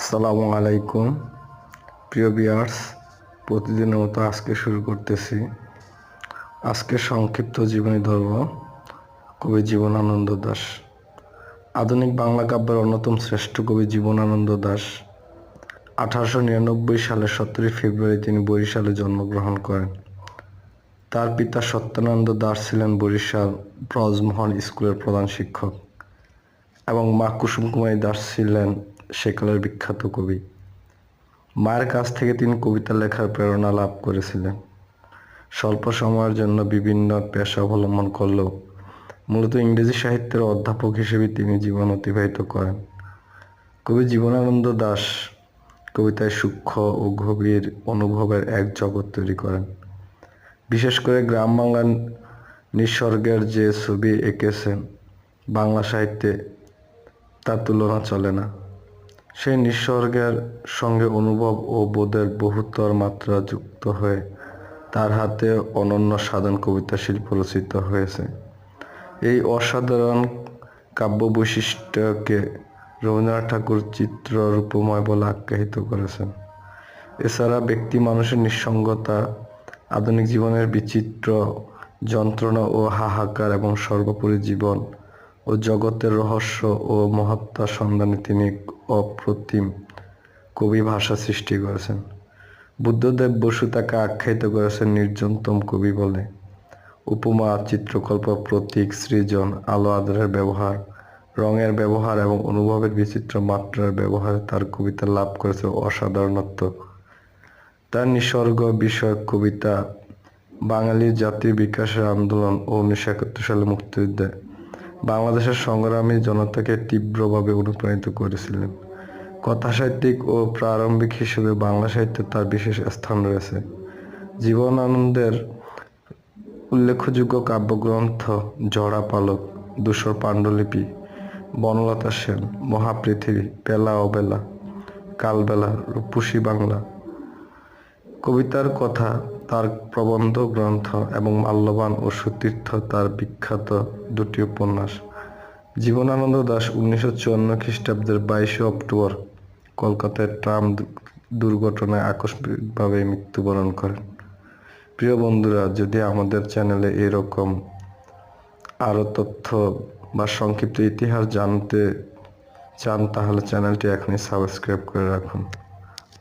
আসসালামু আলাইকুম। প্রিয় বিয়ার্স প্রতিদিনের মতো আজকে শুরু করতেছি। আজকে সংক্ষিপ্ত জীবনী ধর্ম কবি জীবনানন্দ দাস। আধুনিক বাংলা কাব্যের অন্যতম শ্রেষ্ঠ কবি জীবনানন্দ দাস। আঠারোশো নিরানব্বই সালের সতেরোই ফেব্রুয়ারি তিনি বরিশালে জন্মগ্রহণ করেন। তার পিতা সত্যানন্দ দাস ছিলেন বরিশাল ব্রজমোহন স্কুলের প্রধান শিক্ষক এবং মা কুসুম কুমারী দাস ছিলেন সেকালের বিখ্যাত কবি। মায়ের কাছ থেকে তিনি কবিতা লেখার প্রেরণা লাভ করেছিলেন। স্বল্প সময়ের জন্য বিভিন্ন পেশা অবলম্বন করলেও মূলত ইংরেজি সাহিত্যের অধ্যাপক হিসেবে তিনি জীবন অতিবাহিত করেন। কবি জীবনানন্দ দাস কবিতায় সূক্ষ্ম ও গভীর অনুভবের এক জগৎ তৈরি করেন। বিশেষ করে গ্রাম বাংলার নিসর্গের যে ছবি এঁকেছেন, বাংলা সাহিত্যে তার তুলনা চলে না। সেই নিসর্গের সঙ্গে অনুভব ও বোধের বহুতর মাত্রা যুক্ত হয়ে তার হাতে অনন্য সাধন কবিতা শিল্প রচিত হয়েছে। এই অসাধারণ কাব্য বৈশিষ্ট্যকে রবীন্দ্রনাথ ঠাকুর চিত্র রূপময় বলে আখ্যায়িত করেছেন। এছাড়া ব্যক্তি মানুষের নিঃসঙ্গতা, আধুনিক জীবনের বিচিত্র যন্ত্রণা ও হাহাকার এবং সর্বোপরি জীবন ও জগতের রহস্য ও মহাত্মার সন্ধানে তিনি অপ্রতিম কবি ভাষা সৃষ্টি করেছেন। বুদ্ধদেব বসু তাকে আখ্যায়িত করেছেন নির্জনতম কবি বলে। উপমা, চিত্রকল্প, প্রতীক, সৃজন, আলো আদরের ব্যবহার, রঙের ব্যবহার এবং অনুভবের বিচিত্র মাত্রার ব্যবহারে তার কবিতা লাভ করেছে অসাধারণত্ব। তার নিসর্গ, বিষয়ক কবিতা, বাঙালির জাতীয় বিকাশের আন্দোলন ও উনিশশো একাত্তর সালে মুক্তিযুদ্ধে বাংলাদেশের সংগ্রামী জনতাকে তীব্রভাবে অনুপ্রাণিত করেছিলেন। কথাসাহিত্যিক ও প্রারম্ভিক হিসেবে বাংলা সাহিত্যে তার বিশেষ স্থান রয়েছে। জীবনানন্দের উল্লেখযোগ্য কাব্যগ্রন্থ জড়া পালক, দুশোর পাণ্ডুলিপি, বনলতা সেন, মহাপৃথিবী, বেলা অবেলা, কালবেলা, রূপসী বাংলা কবিতার কথা, তার প্রবন্ধ গ্রন্থ এবং মাল্যবান ও সতীর্থ তার বিখ্যাত দুটি উপন্যাস। জীবনানন্দ দাস উনিশশো চুয়ান্ন খ্রিস্টাব্দের বাইশে অক্টোবর কলকাতায় ট্রাম দুর্ঘটনায় আকস্মিকভাবে মৃত্যুবরণ করেন। প্রিয় বন্ধুরা, যদি আমাদের চ্যানেলে এরকম আরও তথ্য বা সংক্ষিপ্ত ইতিহাস জানতে চান, তাহলে চ্যানেলটি এখনই সাবস্ক্রাইব করে রাখুন।